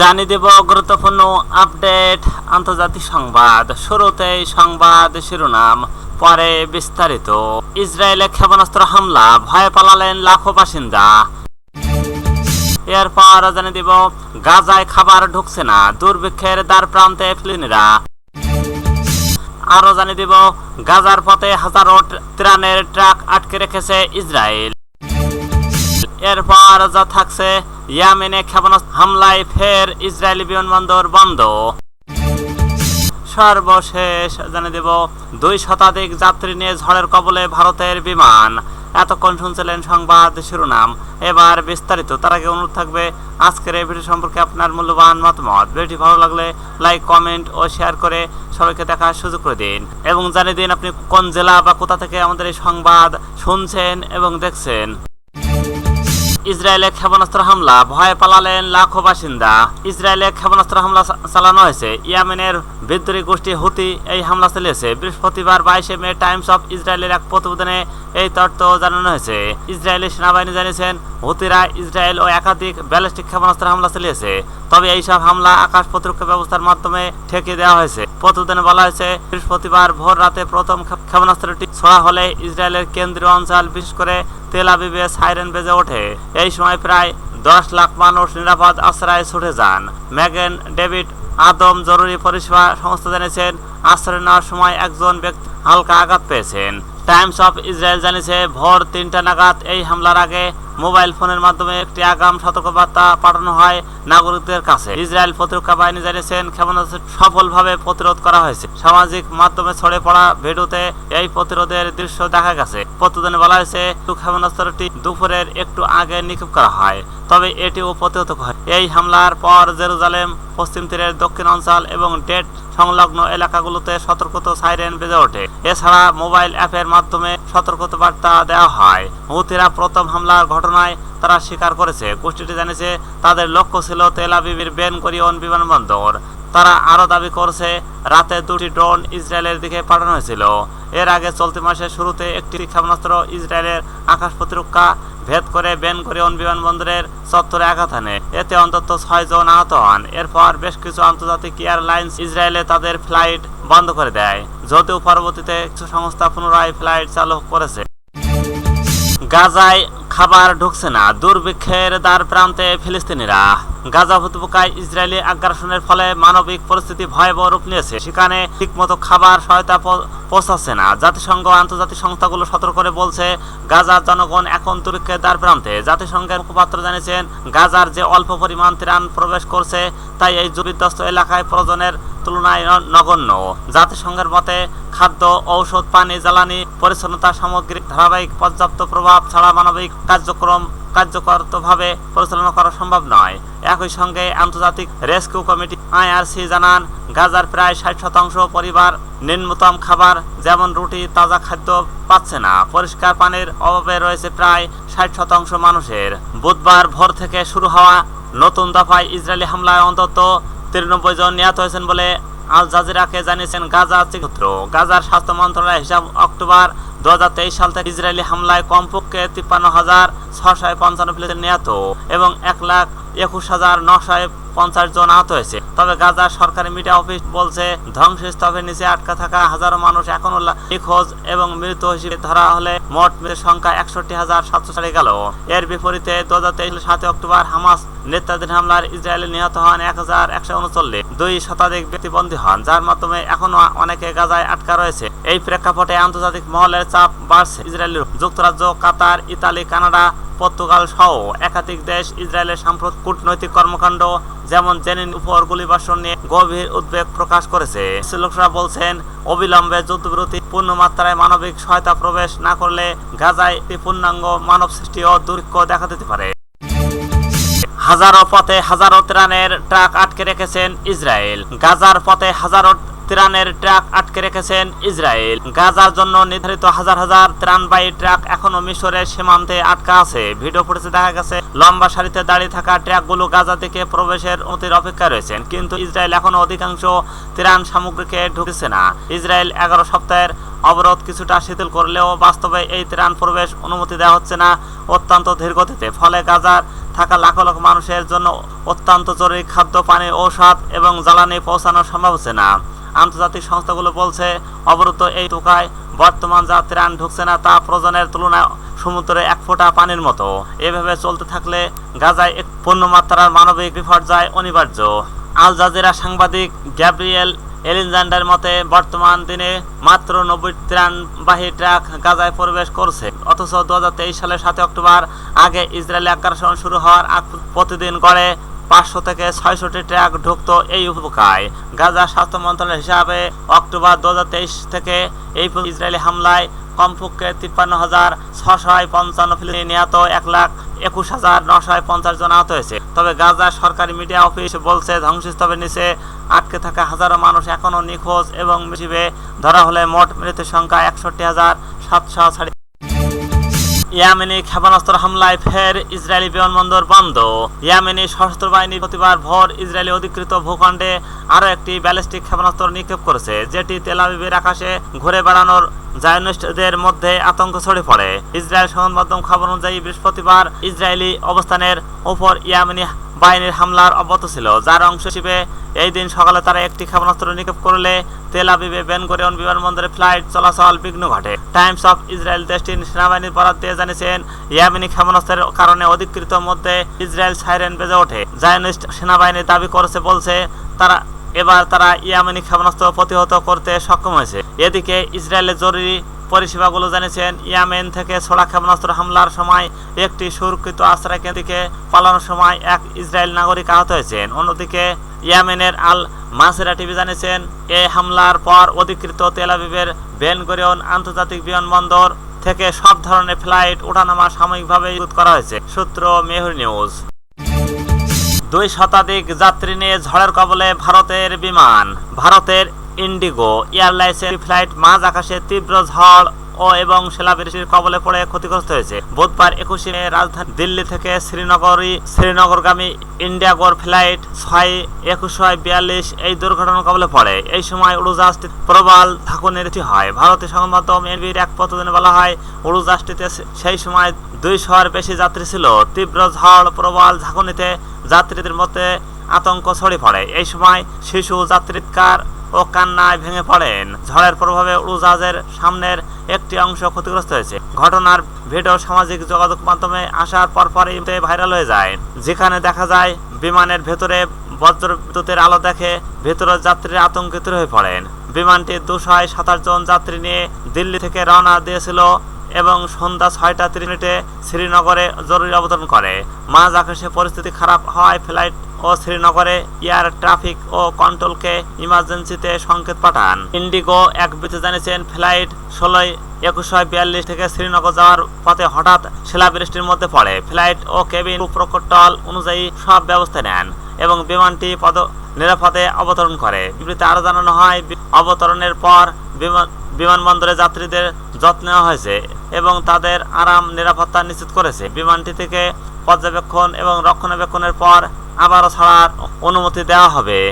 জানিয়ে দেব গুরুত্বপূর্ণ আপডেট। আন্তর্জাতিক সংবাদ শুরুতেই সংবাদ শিরোনাম, পরে বিস্তারিত। ইসরায়েলে ক্ষেপণাস্ত্র হামলা, ভয়ে পালালেন লাখো বাসিন্দা। এরপর জানিয়ে দিব, গাজায় খাবার ঢুকছে না, দুর্ভিক্ষের দ্বার প্রান্তে ফিলিনিরা। আরও জানিয়ে দিব, গাজার পথে হাজারো ত্রাণের ট্রাক আটকে রেখেছে ইসরায়েল। এরপর যা থাকছে ইয়ামেনে ক্ষেপণাস্ত্র হামলায় ফের ইসরায়েলি বিমানবন্দর বন্ধ। সর্বশেষ জানিয়ে দেব, দুই শতাধিক যাত্রী নিয়ে ঝড়ের কবলে ভারতের বিমান। এতক্ষণ শুনছিলেন সংবাদ শিরোনাম। এবার বিস্তারিত, তার আগে অনুরোধ থাকবে, আজকের এই ভিডিও সম্পর্কে আপনার মূল্যবান মতামত। ভিডিওটি ভালো লাগলে লাইক, কমেন্ট ও শেয়ার করে সবাইকে দেখার সুযোগ করে দিন। এবং জানিয়ে দিন আপনি কোন জেলা বা কোথা থেকে আমাদের এই সংবাদ শুনছেন এবং দেখছেন। ইসরায়েলে ক্ষেপণাস্ত্র হামলা, ভয়ে পালালেন লাখো বাসিন্দা। ইসরায়েলে ক্ষেপণাস্ত্র হামলা চালানো হয়েছে। ইয়ামেনের বিদ্রোহী গোষ্ঠী হুতি এই হামলা চালিয়েছে। বৃহস্পতিবার বাইশে মে টাইমস অফ ইসরায়েলের এক প্রতিবেদনে এই তথ্য জানানো হয়েছে। ইসরায়েলি সেনাবাহিনী জানিয়েছেন, হুতিরা ইসরায়েল ও একাধিক ব্যালিস্টিক ক্ষেপণাস্ত্র হামলা চালিয়েছে। তবে এইসব হামলা আকাশ প্রতিরক্ষা ব্যবস্থার মাধ্যমে ঠেকিয়ে দেওয়া হয়েছে। প্রতিবেদনে বলা হয়েছে, বৃহস্পতিবার ভোর রাতে প্রথম ক্ষেপ- ক্ষেপণাস্ত্রটি ছোড়া হলে ইসরায়েলের কেন্দ্রীয় অঞ্চল, বিশেষ করে তেল আবিবে সাইরেন বেজে ওঠে। এই সময় প্রায় দশ লাখ মানুষ নিরাপদ আশ্রয়ে ছুটে যান। ম্যাগেন ডেভিড আদম জরুরি পরিষেবা সংস্থা জানিয়েছেন, আশ্রয় নেওয়ার সময় একজন ব্যক্তি হালকা আঘাত পেয়েছেন। টাইমস অফ ইসরায়েল জানিয়েছে, ভোর তিনটা নাগাদ এই হামলার আগে মোবাইল ফোনের মাধ্যমে একটি আগাম সতর্কবার্তা পাঠানো হয় নাগরিকদের কাছে। ইসরায়েল প্রতিরক্ষা বাহিনী জানিয়েছেন, ক্ষেপণাস্ত্র সফলভাবে প্রতিরোধ করা হয়েছে। সামাজিক মাধ্যমে ছড়ে পড়া ভিডিওতে এই প্রতিরোধের দৃশ্য দেখা গেছে। প্রতিদিনে বলা হয়েছে, ক্ষেপণাস্ত্রটি দুপুরের একটু আগে নিক্ষেপ করা হয়, তবে এটিও প্রতিহত হয়। এই হামলার পর জেরুজালেম, পশ্চিম তীরের দক্ষিণ অঞ্চল এবং ডেট সংলগ্ন এলাকাগুলোতে সতর্কতা সাইরেন বেজে ওঠে। এছাড়া মোবাইল অ্যাপের মাধ্যমে সতর্কতা বার্তা দেওয়া হয়। হুতিরা প্রথম হামলার ঘটনায় তারা স্বীকার করেছে। গোষ্ঠীটি জানিয়েছে, তাদের লক্ষ্য ছিল তেল আবিবের বেন করিয়ন বিমানবন্দর। তারা আরও দাবি করছে, রাতে দুটি ড্রোন ইসরায়েলের দিকে পাঠানো হয়েছিল। এর আগে চলতি মাসের শুরুতে একটি ক্ষেপণাস্ত্র ইসরায়েলের আকাশ প্রতিরক্ষা ভেদ করে বেন করিয়ন বিমানবন্দরের চত্বরে আঘাত হানে। এতে অন্তত ছয় জন আহত হন। এরপর বেশ কিছু আন্তর্জাতিক এয়ারলাইন্স ইসরায়েলে তাদের ফ্লাইট বন্ধ করে দেয়, যদিও পরবর্তীতে কিছু সংস্থা পুনরায় ফ্লাইট চালু করেছে। গাজায় খাবার ঢুকছে না, দুর্ভিক্ষের দ্বার প্রান্তে ফিলিস্তিনিরা। গাজা উপত্যকায় ইসরায়েলি আগ্রাসনের ফলে মানবিক পরিস্থিতি ভয়াবহ রূপ নিয়েছে। সেখানে ঠিকমতো খাবার সহায়তা পৌঁছাচ্ছে না। জাতিসংঘ আন্তর্জাতিক সংস্থাগুলো সতর্ক করে বলছে গাজার জনগণ এখন দুর্ভিক্ষের দ্বার প্রান্তে। জাতিসংঘের মুখপাত্র জানিয়েছেন, গাজার যে অল্প পরিমাণ ত্রাণ প্রবেশ করছে, তাই এই বিধ্বস্ত এলাকায় প্রয়োজনের তুলনায় নগণ্য। জাতিসংঘের মতে খাদ্য, ঔষধ, পানি, জ্বালানি, পরিচ্ছন্নতা সামগ্রিক ধারাবাহিক পর্যাপ্ত প্রভাব ছাড়া মানবিক কার্যক্রম কার্যকরভাবে পরিচালনা করা সম্ভব নয়। একই সঙ্গে আন্তর্জাতিক রেস্কিউ কমিটি আইআরসি জানান, গাজার প্রায় ষাট শতাংশ পরিবার নিম্নতম খাবার, যেমন রুটি, তাজা খাদ্য পাচ্ছে না। পরিষ্কার পানির অভাবে রয়েছে প্রায় ষাট শতাংশ মানুষের। বুধবার ভোর থেকে শুরু হওয়া নতুন দফায় ইসরায়েলি হামলায় অন্তত তিরানব্বই জন নিহত হয়েছেন বলে আল জাজিরাকে জানিয়েছেন গাজা চিকিত্র গাজার স্বাস্থ্য মন্ত্রণালয় হিসাব অক্টোবর দু হাজার তেইশ সাল থেকে ইসরায়েলি হামলায় কমপক্ষে তিপ্পান্ন হাজার ছশো পঞ্চান্ন নিহত এবং এক লাখ একুশ হাজার নশয় পঞ্চাশ জন আহত হয়েছে। তবে গাজার সরকারি মিডিয়া অফিস বলছে, ধ্বংসস্তূপের নিচে আটকা থাকা হাজারো মানুষ এখনও নিখোঁজ এবং মৃত হিসেবে ধরা হলে মোট মৃতের সংখ্যা একষট্টি হাজার সাতশো ছাড়িয়ে গেল। এর বিপরীতে দু হাজার তেইশ সাতই অক্টোবর হামাস নেতাদের হামলার ইসরায়েলে নিহত হন এক হাজার একশো উনচল্লিশ। দুই শতাধিক ব্যক্তি বন্দী হন, যার মাধ্যমে এখনও অনেকে গাজায় আটকা রয়েছে। এই প্রেক্ষাপটে আন্তর্জাতিক মহলের চাপ বাড়ছে ইসরায়েলের। যুক্তরাজ্য, কাতার, ইতালি, কানাডা পর্তুগাল সহ একাধিক দেশ ইসরায়েলের সাম্প্রত কূটনৈতিক কর্মকাণ্ড, যেমন জেনিন উপর গুলিবর্ষণ নিয়ে গভীর উদ্বেগ প্রকাশ করেছে। লোকরা বলছেন, অবিলম্বে যুদ্ধবিরতি পূর্ণ মাত্রায় মানবিক সহায়তা প্রবেশ না করলে গাজায় পূর্ণাঙ্গ মানব সৃষ্টি ও দুর্ভিক্ষ দেখা দিতে পারে। হাজারো পথে হাজারো ত্রাণের ট্রাক আটকে রেখেছেন ইসরায়েল। গাজার পথে হাজারো ত্রাণের ট্রাক আটকে রেখেছেন ইসরায়েল। গাজার জন্য নির্ধারিত হাজার হাজার ত্রাণবাহী ট্রাক এখনও মিশরের সীমান্তে আটকা আছে। ভিডিও ফুটেজে দেখা গেছে, লম্বা সারিতে দাঁড়িয়ে থাকা ট্রাকগুলো গাজা থেকে প্রবেশের অনুমতির অপেক্ষায় রয়েছেন, কিন্তু ইসরায়েল এখনও অধিকাংশ ত্রাণ সামগ্রীকে ঢুকছে না। ইসরায়েল এগারো সপ্তাহের অবরোধ কিছুটা শিথিল করলেও বাস্তবে এই ত্রাণ প্রবেশ অনুমতি দেওয়া হচ্ছে না অত্যন্ত ধীর গতিতে ফলে গাজার থাকা লাখ লাখ মানুষের জন্য অত্যন্ত জরুরি খাদ্য, পানি, ঔষধ এবং জ্বালানি পৌঁছানো সম্ভব হচ্ছে না। আন্তর্জাতিক সংস্থাগুলো বলছে, অবরুদ্ধ এই টোকায় বর্তমান যা ত্রাণ ঢুকছে না তা প্রয়োজনের তুলনায় সমুদ্রে এক ফোঁটা পানির মতো। এভাবে চলতে থাকলে গাজায় এক পূর্ণমাত্রার মানবিক বিপর্যয় অনিবার্য। আল জাজিরা সাংবাদিক গ্যাব্রিয়েল এলিনজান্ডার মতে, বর্তমান দিনে মাত্র নব্বই ত্রাণবাহী ট্রাক গাজায় প্রবেশ করছে। অথচ দু হাজার তেইশ সালের সাত অক্টোবর আগে ইসরায়েলি আগ্রাসন শুরু হওয়ার প্রতিদিন গড়ে পাঁচশো থেকে ছয়শটি ট্রাক ঢুকতো এই উপকায় গাজা স্বাস্থ্য মন্ত্রণালয়ের হিসাবে অক্টোবর দু থেকে এই ইসরায়েলি হামলায় কমপক্ষে তিপ্পান্ন হাজার ছশয় পঞ্চান্ন ফিলিস্তিনি নিহত, এক লাখ একুশ হাজার নশয় পঞ্চাশ জন আহত হয়েছে। তবে গাজা সরকারি মিডিয়া অফিস বলছে, ধ্বংসস্তূপের নিচে আটকে থাকা হাজারো মানুষ এখনও নিখোঁজ এবং মিশিবে ধরা হলে মোট মৃত্যুর সংখ্যা একষট্টি হাজার সাতশো ইয়ামেনি ক্ষেপণাস্ত্র হামলায় ফের ইসরায়েলি বিমানবন্দর বন্ধ। ইয়ামেনি সশস্ত্র বাহিনী প্রতিবার ভোর ইসরায়েলি অধিকৃত ভূখণ্ডে আরও একটি ব্যালিস্টিক ক্ষেপণাস্ত্র নিক্ষেপ করেছে, যেটি তেলাবিবের আকাশে ঘুরে বেড়ানোর জায়নিস্টদের মধ্যে আতঙ্ক ছড়িয়ে পড়ে। ইসরায়েল সংবাদ মাধ্যম খবর অনুযায়ী বৃহস্পতিবার ইসরায়েলি অবস্থানের ওপর ইয়ামিনী বাহিনীর হামলার অব্যাহত ছিল, যার অংশ হিসেবে এই দিন সকালে তারা একটি ক্ষেপণাস্ত্র নিক্ষেপ করলে তেল আবিবে বেনগরিয়ন বিমানবন্দরে ফ্লাইট চলাচল বিঘ্ন ঘটে। টাইমস অফ ইসরায়েল দেশটির সেনাবাহিনীর বরাদ দিয়ে জানিয়েছেন, ইয়ামিনি ক্ষেপণাস্ত্রের কারণে অধিকৃত মধ্যে ইসরায়েল সাইরেন বেজে ওঠে। জায়নিস্ট সেনাবাহিনী দাবি করেছে, বলছে, তারা এবার তারা ইয়ামেনি ক্ষেপণাস্ত্র প্রতিহত করতে সক্ষম হয়েছে। এদিকে ইসরায়েলের জরুরি পরিষেবাগুলো জানিয়েছেন, ইয়ামেন থেকে ছোড়া ক্ষেপণাস্ত্র হামলার সময় একটি সুরক্ষিত আশ্রয় কেন্দ্রকে পালানোর সময় এক ইসরায়েল নাগরিক আহত হয়েছেন। অন্যদিকে ইয়ামেনের আল মাসেরা টিভি জানিয়েছেন এই হামলার পর অধিকৃত তেলাবিবের বেনগরিয়ন আন্তর্জাতিক বিমানবন্দর থেকে সব ধরনের ফ্লাইট ওঠানামা সাময়িকভাবে করা হয়েছে। সূত্র মেহুর নিউজ। দুই শতাধিক যাত্রী নিয়ে ঝড়ের কবলে ভারতের বিমান, ভারতের ইন্ডিগো এয়ারলাইন্সের ফ্লাইট মাঝ আকাশে তীব্র ঝড় ও এবং শিলাবৃষ্টির কবলে পড়ে ক্ষতিগ্রস্ত হয়েছে। বুধবার একুশে মে রাজধানী দিল্লি থেকে শ্রীনগরী, শ্রীনগরগামী ইন্ডিয়াগোর ফ্লাইট ছয় একুশশো বিয়াল্লিশ এই দুর্ঘটনার কবলে পড়ে। এই সময় উড়োজাহাজটি প্রবল সৃষ্টি হয়। ভারতীয় সংবাদ মাধ্যম এনবির এক প্রতিদিনে বলা হয়, উড়োজাহাজটিতে সেই সময় দুইশোর বেশি যাত্রী ছিল। তীব্র ঝড় প্রবল ঝাঁকুনিতে যাত্রীদের মধ্যে আতঙ্ক ছড়িয়ে পড়ে। এই সময় শিশু যাত্রীকার ও কান্নায় ভেঙে পড়েন। ঝড়ের প্রভাবে উড়োজাহাজের সামনের একটি অংশ ক্ষতিগ্রস্ত হয়েছে। ঘটনার ভিডিও সামাজিক যোগাযোগ মাধ্যমে আসার পরপরই ভাইরাল হয়ে যায়। যেখানে দেখা যায়, বিমানের ভেতরে বজ্র বিদ্যুতের আলো দেখে ভেতরের যাত্রীরা আতঙ্কিত হয়ে পড়েন। বিমানটি দুশো সাতাশ জন যাত্রী নিয়ে দিল্লি থেকে রওনা দিয়েছিল এবং সন্ধ্যা ছয়টা তিরিশ মিনিটে শ্রীনগরে জরুরি অবতরণ করে। মাঝ আকাশে পরিস্থিতি খারাপ হওয়ায় ফ্লাইট ও শ্রীনগরে এয়ার ট্রাফিক ও কন্ট্রোলকে ইমার্জেন্সিতে সংকেত পাঠান। ইন্ডিগো এক বিতে জানিয়েছেন, ফ্লাইট ষোলোই একুশশো বিয়াল্লিশ থেকে শ্রীনগর যাওয়ার পথে হঠাৎ শিলাবৃষ্টির মধ্যে পড়ে। ফ্লাইট ও কেবিন প্রকটল অনুযায়ী সব ব্যবস্থা নেন এবং বিমানটি পদ নিরাপদে অবতরণ করে। বিবৃতি আরও জানানো হয় অবতরণের পর বিমান বিমানবন্দরে যাত্রীদের যত্ন নেওয়া হয়েছে এবং তাদের আরাম, নিরাপত্তা নিশ্চিত করেছে। বিমানটি থেকে পর্যবেক্ষণ এবং রক্ষণাবেক্ষণের পর আবারও ছাড়ার অনুমতি দেওয়া হবে।